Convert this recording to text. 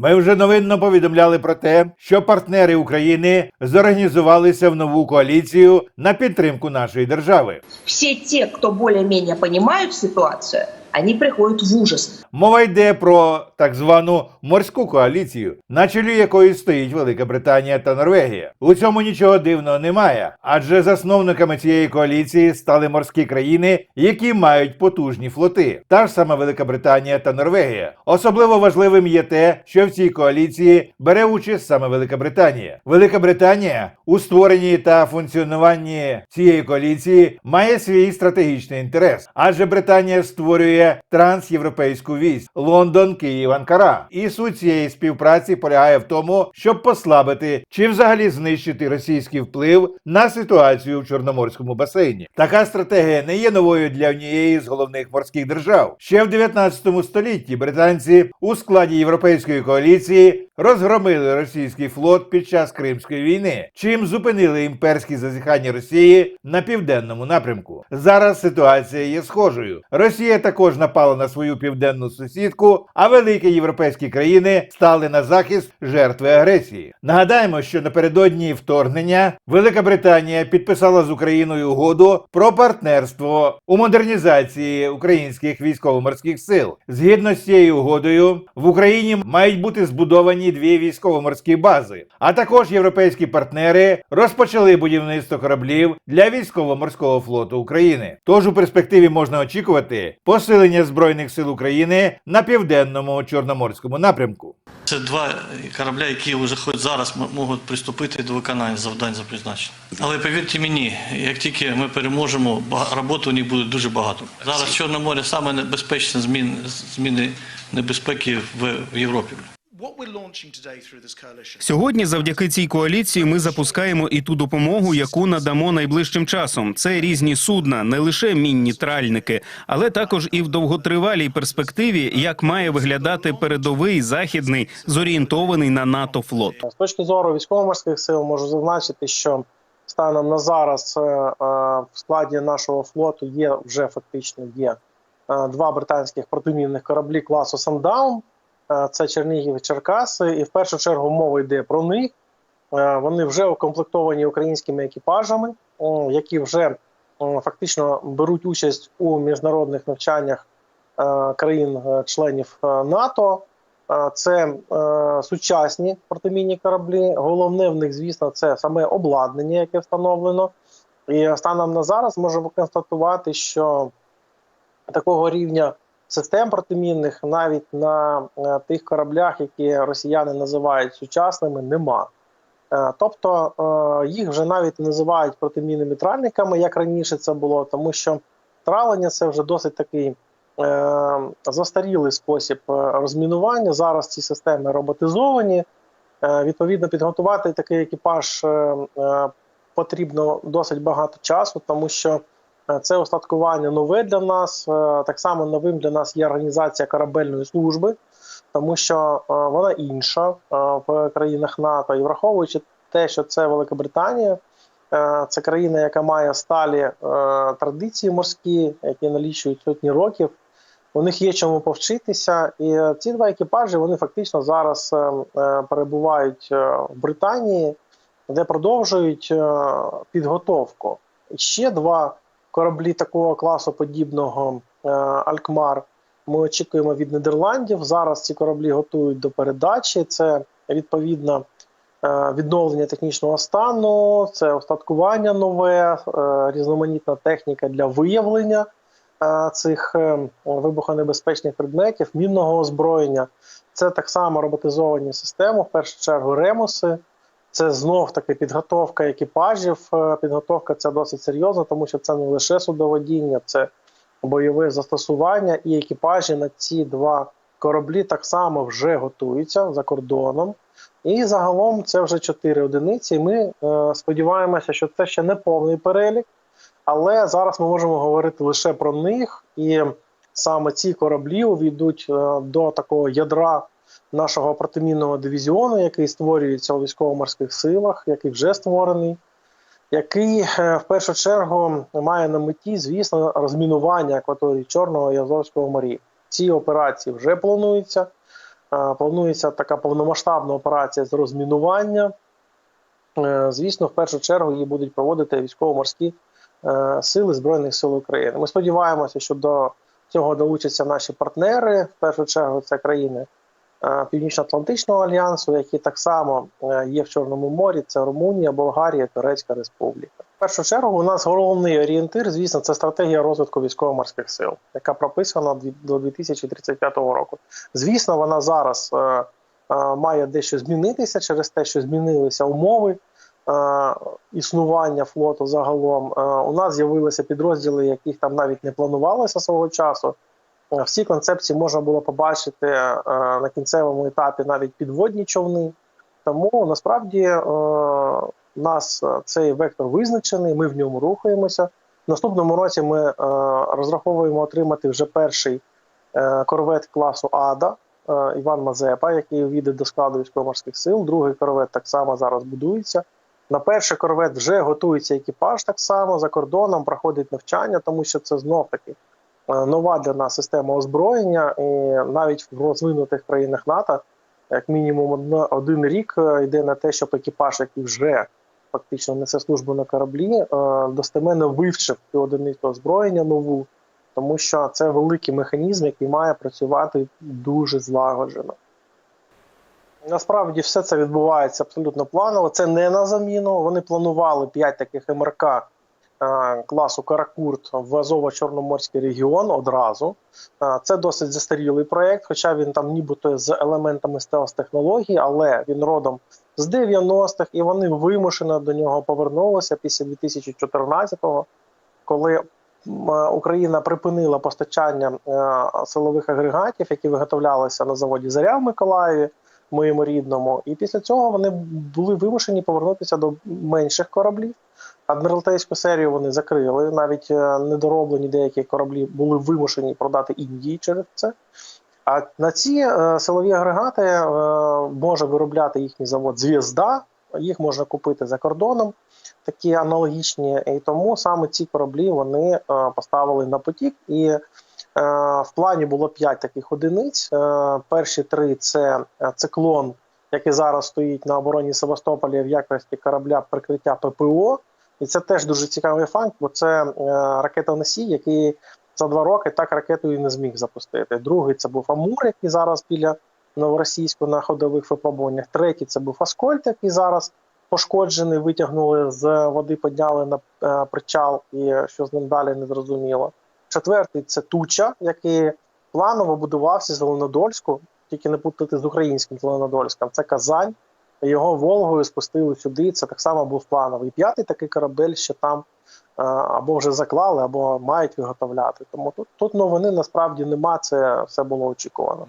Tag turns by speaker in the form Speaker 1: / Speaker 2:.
Speaker 1: Ми вже новинно повідомляли про те, що партнери України зорганізувалися в нову коаліцію на підтримку нашої держави.
Speaker 2: Всі ті, хто більш-менш понимают ситуацию, они приходят в ужас.
Speaker 1: Мова йде про так звану морську коаліцію, на чолі якої стоїть Велика Британія та Норвегія. У цьому нічого дивного немає, адже засновниками цієї коаліції стали морські країни, які мають потужні флоти, та ж саме Велика Британія та Норвегія. Особливо важливим є те, що в цій коаліції бере участь саме Велика Британія. Велика Британія у створенні та функціонуванні цієї коаліції має свій стратегічний інтерес, адже Британія створює трансєвропейську вісь Лондон, Київ, Анкара. І суть цієї співпраці полягає в тому, щоб послабити чи взагалі знищити російський вплив на ситуацію в Чорноморському басейні. Така стратегія не є новою для однієї з головних морських держав. Ще в 19 столітті британці у складі європейської коаліції розгромили російський флот під час Кримської війни, чим зупинили імперські зазіхання Росії на південному напрямку. Зараз ситуація є схожою. Росія також напала на свою південну сусідку, а великі європейські країни стали на захист жертви агресії. Нагадаємо, що напередодні вторгнення Велика Британія підписала з Україною угоду про партнерство у модернізації українських військово-морських сил. Згідно з цією угодою, в Україні мають бути збудовані дві військово-морські бази. А також європейські партнери розпочали будівництво кораблів для військово-морського флоту України. Тож у перспективі можна очікувати посилення збройних сил України на південному чорноморському напрямку.
Speaker 3: Це два корабля, які вже хоч зараз можуть приступити до виконання завдань за призначення. Але повірте мені, як тільки ми переможемо, роботи у них буде дуже багато. Зараз Чорне море саме небезпечне змін, зміни небезпеки в Європі.
Speaker 4: What we're launching today through this coalition
Speaker 5: Сьогодні, завдяки цій коаліції, ми запускаємо і ту допомогу, яку надамо найближчим часом. Це різні судна, не лише мінні тральники, але також і в довготривалій перспективі, як має виглядати передовий західний зорієнтований на НАТО флот.
Speaker 6: З точки зору військово-морських сил можу зазначити, що станом на зараз е, е, в складі нашого флоту є вже фактично є е, два британських протимінних кораблі класу Сандаун. Е, Це Чернігів Черкаси, і в першу чергу мова йде про них. Е, Вони вже укомплектовані українськими екіпажами, які вже фактично беруть участь у міжнародних навчаннях е, країн-членів е, НАТО. Е, Це е, сучасні протимінні кораблі. Головне в них, звісно, це саме обладнання, яке встановлено. І станом на зараз можемо констатувати, що такого рівня систем протимінних навіть на е, тих кораблях, які росіяни називають сучасними, нема. Е, Тобто е, їх вже навіть називають протимінними тральниками, як раніше це було, тому що тралення це вже досить такий застарілий спосіб розмінування. Зараз ці системи роботизовані. Відповідно, підготувати такий екіпаж потрібно досить багато часу, тому що це устаткування нове для нас. Е, Так само новим для нас є організація корабельної служби, тому що е, вона інша е, в країнах НАТО, і враховуючи те, що це Велика Британія. Е, Це країна, яка має сталі е, традиції морські, які налічують сотні років. У них є чому повчитися, і е, ці два екіпажі вони фактично зараз е, е, перебувають е, в Британії, де продовжують е, підготовку. Ще два кораблі такого класу подібного е, Алькмар. Ми очікуємо від Нідерландів. Зараз ці кораблі готують до передачі. Це відповідно е, відновлення технічного стану, це остаткування нове, е, різноманітна техніка для виявлення е, цих е, вибухонебезпечних предметів, мінного озброєння. Це так само роботизовані системи, в першу чергу ремуси. Це знов таки підготовка екіпажів. Е, Підготовка це досить серйозна, тому що це не лише судоводіння, це бойове застосування, і екіпажі на ці два кораблі так само вже готуються за кордоном. І загалом це вже чотири одиниці. Ми е, сподіваємося, що це ще не повний перелік, але зараз ми можемо говорити лише про них, і саме ці кораблі увійдуть е, до такого ядра нашого протимінного дивізіону, який створюється у військово-морських силах, який вже створений, який е, в першу чергу має на меті, звісно, розмінування акваторії Чорного і Азовського морів. Ці операції вже плануються. Е, Планується така повномасштабна операція з розмінування. Е, Звісно, в першу чергу її будуть проводити військово-морські сили Збройних сил України. Ми сподіваємося, що до цього долучаться наші партнери. В першу чергу це країни Північно-Атлантичного альянсу, які так само е, є в Чорному морі. Це Румунія, Болгарія, Турецька Республіка. В першу чергу у нас головний орієнтир, звісно, це стратегія розвитку військово-морських сил, яка прописана до 2035 року. Звісно, вона зараз е, е, має дещо змінитися через те, що змінилися умови е, існування флоту загалом. Е, у нас з'явилися підрозділи, яких там навіть не планувалося свого часу. Е, Всі концепції можна було побачити е, на кінцевому етапі навіть підводні човни. Тому насправді е, у нас цей вектор визначений, ми в ньому рухаємося. В наступному році ми розраховуємо отримати вже перший корвет класу Ада Іван Мазепа, який увійде до складу військово-морських сил. Другий корвет так само зараз будується. На перший корвет вже готується екіпаж так само за кордоном, проходить навчання, тому що це знов таки нова для нас система озброєння. І навіть в розвинутих країнах НАТО, як мінімум, один рік е, йде на те, щоб екіпаж, який вже фактично несе службу на кораблі, е, достеменно вивчив цю одиницю озброєння нову, тому що це великий механізм, який має працювати дуже злагоджено. Насправді все це відбувається абсолютно планово. Це не на заміну. Вони планували 5 таких МРК е, класу Каракурт в Азово-Чорноморський регіон одразу. Е, Це досить застарілий проєкт, хоча він там нібито з елементами стелс-технологій, але він родом з 90-х, і вони вимушено до нього повернулися після 2014-го, коли е, Україна припинила постачання е, силових агрегатів, які виготовлялися на заводі Заря в Миколаєві, моєму рідному. І після цього вони були вимушені повернутися до менших кораблів. Адміралтейську серію вони закрили. Навіть е, недороблені деякі кораблі були вимушені продати Індії через це. А на ці е, силові агрегати е, може виробляти їхній завод Звізда. Їх можна купити за кордоном, такі аналогічні. І тому саме ці кораблі вони е, поставили на потік. І е, в плані було 5 таких одиниць. Е, перші три це е, циклон, який зараз стоїть на обороні Севастополя в якості корабля прикриття ППО. І це теж дуже цікавий факт, бо це е, ракетоносій, який за два роки так ракету і не зміг запустити. Другий це був Амур, який зараз біля новоросійську на ходових випробуваннях. Третій це був Аскольд, який зараз пошкоджений, витягнули з води, підняли на е, причал, і що з ним далі не зрозуміло. Четвертий це Туча, який планово будувався з Зеленодольську, тільки не путати з українським Зеленодольськом. Це Казань. Його Волгою спустили сюди. Це так само був плановий. П'ятий такий корабель, що там е, або вже заклали, або мають виготовляти. Тому тут, тут новини насправді нема. Це все було очікувано.